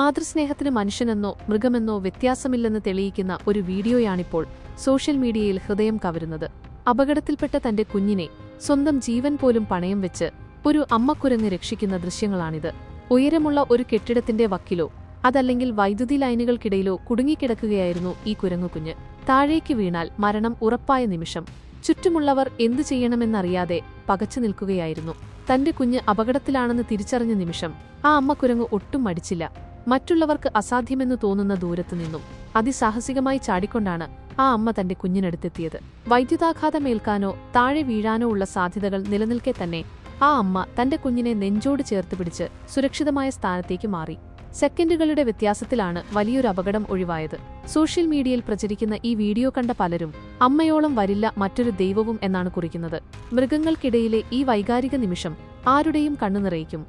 മാതൃസ്നേഹത്തിന് മനുഷ്യനെന്നോ മൃഗമെന്നോ വ്യത്യാസമില്ലെന്ന് തെളിയിക്കുന്ന ഒരു വീഡിയോയാണിപ്പോൾ സോഷ്യൽ മീഡിയയിൽ ഹൃദയം കവരുന്നത്. അപകടത്തിൽപ്പെട്ട തന്റെ കുഞ്ഞിനെ സ്വന്തം ജീവൻ പോലും പണയം വെച്ച് ഒരു അമ്മക്കുരങ്ങ് രക്ഷിക്കുന്ന ദൃശ്യങ്ങളാണിത്. ഉയരമുള്ള ഒരു കെട്ടിടത്തിന്റെ വക്കിലോ അതല്ലെങ്കിൽ വൈദ്യുതി ലൈനുകൾക്കിടയിലോ കുടുങ്ങിക്കിടക്കുകയായിരുന്നു ഈ കുരങ്ങുകുഞ്ഞ് താഴേക്ക് വീണാൽ മരണം ഉറപ്പായ നിമിഷം. ചുറ്റുമുള്ളവർ എന്തു ചെയ്യണമെന്നറിയാതെ പകച്ചു നിൽക്കുകയായിരുന്നു. തന്റെ കുഞ്ഞ് അപകടത്തിലാണെന്ന് തിരിച്ചറിഞ്ഞ നിമിഷം ആ അമ്മ കുരങ്ങ് ഒട്ടും മടിച്ചില്ല. മറ്റുള്ളവർക്ക് അസാധ്യമെന്ന് തോന്നുന്ന ദൂരത്തു നിന്നും അതിസാഹസികമായി ചാടിക്കൊണ്ടാണ് ആ അമ്മ തന്റെ കുഞ്ഞിനടുത്തെത്തിയത്. വൈദ്യുതാഘാതമേൽക്കാനോ താഴെ വീഴാനോ ഉള്ള സാധ്യതകൾ നിലനിൽക്കെ തന്നെ ആ അമ്മ തന്റെ കുഞ്ഞിനെ നെഞ്ചോട് ചേർത്ത് പിടിച്ച് സുരക്ഷിതമായ സ്ഥാനത്തേക്ക് മാറി. സെക്കൻഡുകളുടെ വ്യത്യാസത്തിലാണ് വലിയൊരു അപകടം ഒഴിവായത്. സോഷ്യൽ മീഡിയയിൽ പ്രചരിക്കുന്ന ഈ വീഡിയോ കണ്ട പലരും അമ്മയോളം വരില്ല മറ്റൊരു ദൈവവും എന്നാണ് കുറിക്കുന്നത്. മൃഗങ്ങൾക്കിടയിലെ ഈ വൈകാരിക നിമിഷം ആരുടെയും കണ്ണു നിറയിക്കും